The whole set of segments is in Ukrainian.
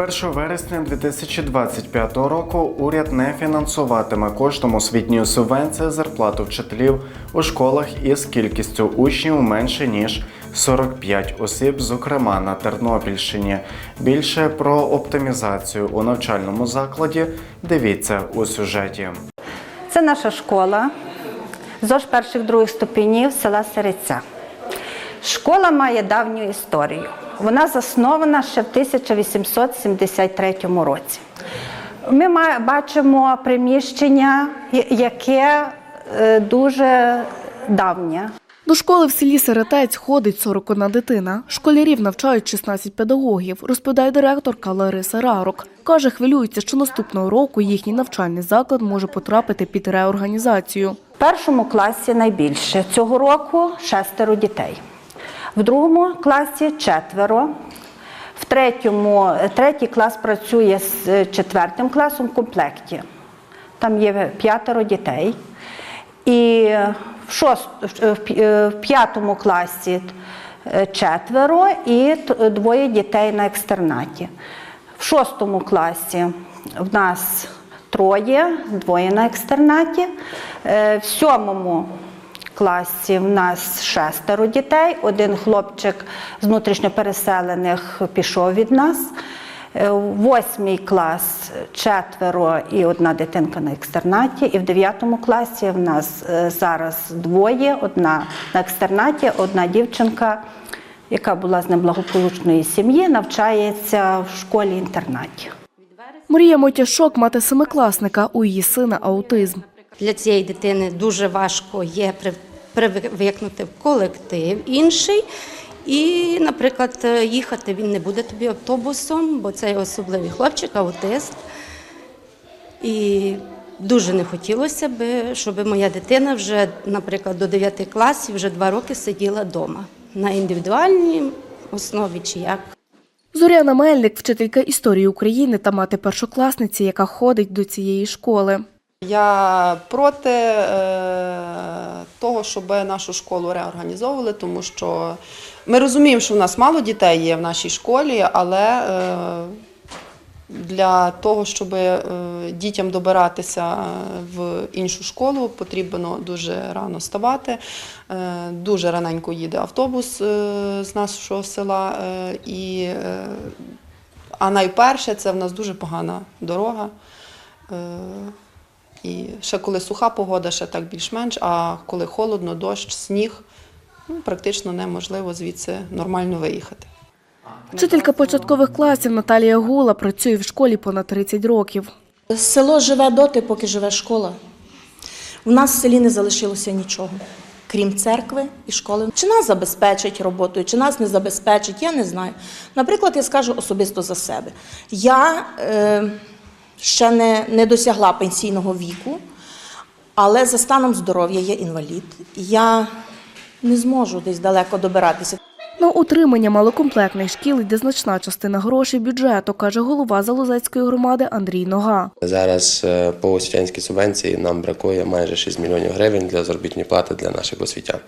1 вересня 2025 року уряд не фінансуватиме коштом освітньої субвенції зарплату вчителів у школах із кількістю учнів менше ніж 45 осіб, зокрема на Тернопільщині. Більше про оптимізацію у навчальному закладі дивіться у сюжеті. Це наша школа ЗОЖ перших других ступенів села Сереця. Школа має давню історію. Вона заснована ще в 1873 році. Ми бачимо приміщення, яке е, дуже давнє. До школи в селі Серетець ходить 41 дитина. Школярів навчають 16 педагогів, розповідає директорка Лариса Рарок. Каже, хвилюється, що наступного року їхній навчальний заклад може потрапити під реорганізацію. В першому класі найбільше цього року шестеро дітей, в другому класі четверо. В третьому, третій клас працює з четвертим класом в комплекті. Там є п'ятеро дітей. І в, шост, в е, п'ятому класі е, четверо і двоє дітей на екстернаті. В шостому класі в нас троє, двоє на екстернаті. Е, В сьомому класі в нас шестеро дітей. Один хлопчик з внутрішньопереселених пішов від нас. Е, Восьмий клас четверо і одна дитинка на екстернаті. І в дев'ятому класі в нас е, зараз двоє: одна на екстернаті, одна дівчинка, яка була з неблагополучної сім'ї, навчається в школі-інтернаті. Марія Мотяшок – мати семикласника, у її сина аутизм. Для цієї дитини дуже важко є при- привикнути в колектив інший. І, наприклад, їхати він не буде тобі автобусом, бо це особливий хлопчик, аутист. І дуже не хотілося б, щоб моя дитина вже, наприклад, до 9 класів вже два роки сиділа вдома на індивідуальній основі чи як. Зоряна Мельник – вчителька історії України та мати першокласниці, яка ходить до цієї школи. Я проти е, того, щоб нашу школу реорганізовували, тому що ми розуміємо, що в нас мало дітей є в нашій школі, але е, для того, щоб е, дітям добиратися в іншу школу, потрібно дуже рано вставати. Е, Дуже раненько їде автобус е, з нашого села. е, І, е, а найперше це в нас дуже погана дорога. Е, і ще коли суха погода, ще так більш-менш, а коли холодно, дощ, сніг, ну, практично неможливо звідси нормально виїхати. Вчителька початкових класів Наталія Гула працює в школі понад 30 років. Село живе доти, поки живе школа. У нас в селі не залишилося нічого, крім церкви і школи. Чи нас забезпечить роботою, чи нас не забезпечить, я не знаю. Наприклад, я скажу особисто за себе. Я е, ще не, не досягла пенсійного віку, але за станом здоров'я я інвалід. Я не зможу десь далеко добиратися. На утримання малокомплектних шкіл йде значна частина грошей бюджету, каже голова Залозецької громади Андрій Нога. Зараз е, по освітянській субвенції нам бракує майже 6 мільйонів гривень для заробітної плати для наших освітян.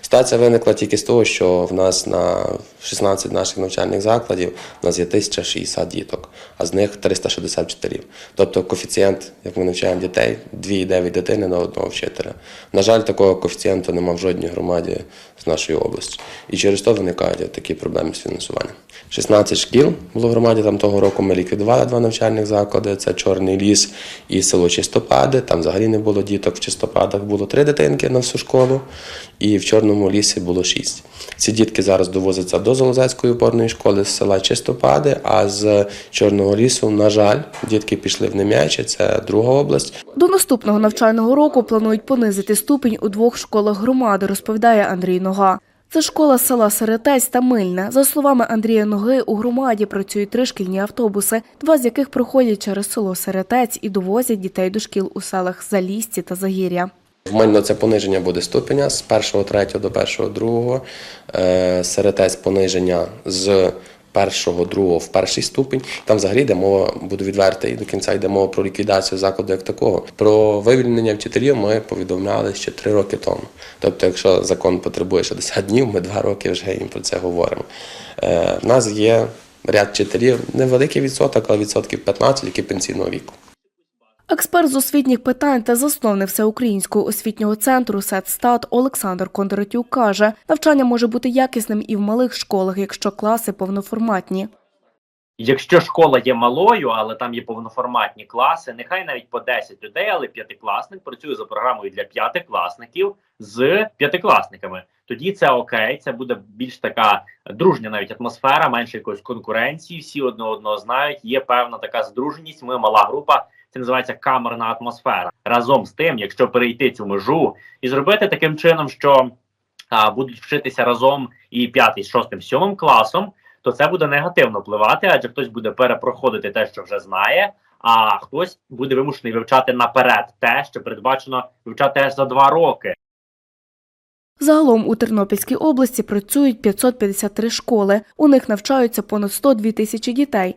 Ситуація виникла тільки з того, що в нас на 16 наших навчальних закладів у нас є 1060 діток, а з них 360 вчителів. Тобто коефіцієнт, як ми навчаємо дітей, 2,9 дитини на одного вчителя. На жаль, такого коефіцієнту немає в жодній громаді з нашої області. І через то виникають такі проблеми з фінансуванням. 16 шкіл було в громаді. Там того року ми ліквідували два навчальних заклади. Це Чорний ліс і село Чистопади. Там взагалі не було діток. В Чистопадах було три дитинки на всю школу, і в Чорному лісі було шість. Ці дітки зараз довозяться до Золозецької опорної школи з села Чистопади, а з Чорного лісу, на жаль, дітки пішли в Нем'яче, це друга область. До наступного навчального року планують понизити ступінь у двох школах громади, розповідає Андрій Нога. Це школа села Серетець та Мильна. За словами Андрія Ноги, у громаді працюють три шкільні автобуси, два з яких проходять через село Серетець і довозять дітей до шкіл у селах Залісті та Загір'я. В Мильно це пониження буде ступеня з 1-3 до 1-2. Е, Серетець пониження з першого, другого в перший ступінь. Там взагалі йде мова, буду І до кінця йде мова про ліквідацію закладу як такого. Про вивільнення вчителів ми повідомляли ще три роки тому. Тобто, якщо закон потребує 60 днів, ми два роки вже їм про це говоримо. Е, в нас є ряд вчителів. Невеликий відсоток, але відсотків 15, які пенсійного віку. Експерт з освітніх питань та засновник Всеукраїнського освітнього центру «Сетстат» Олександр Кондратюк каже, навчання може бути якісним і в малих школах, якщо класи повноформатні. Якщо школа є малою, але там є повноформатні класи, нехай навіть по 10 людей, але п'ятикласник працює за програмою для п'ятикласників з п'ятикласниками. Тоді це окей, це буде більш така дружня навіть атмосфера, менше якоїсь конкуренції. Всі одне одного знають. Є певна така здруженість. Ми мала група. Це називається камерна атмосфера. Разом з тим, якщо перейти цю межу і зробити таким чином, що а, будуть вчитися разом і п'ятий, шостим, сьомим класом, то це буде негативно впливати, адже хтось буде перепроходити те, що вже знає, а хтось буде вимушений вивчати наперед те, що передбачено вивчати аж за два роки. Загалом у Тернопільській області працюють 553 школи. У них навчаються понад 102 тисячі дітей.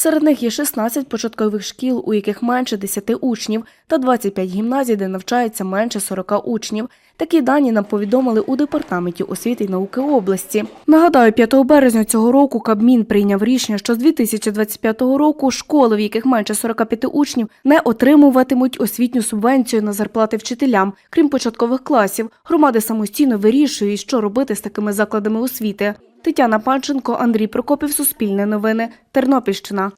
Серед них є 16 початкових шкіл, у яких менше 10 учнів, та 25 гімназій, де навчається менше 40 учнів. Такі дані нам повідомили у департаменті освіти і науки області. Нагадаю, 5 березня цього року Кабмін прийняв рішення, що з 2025 року школи, в яких менше 45 учнів, не отримуватимуть освітню субвенцію на зарплати вчителям, крім початкових класів. Громади самостійно вирішують, що робити з такими закладами освіти. Тетяна Панченко, Андрій Прокопів, Суспільне новини, Тернопільщина.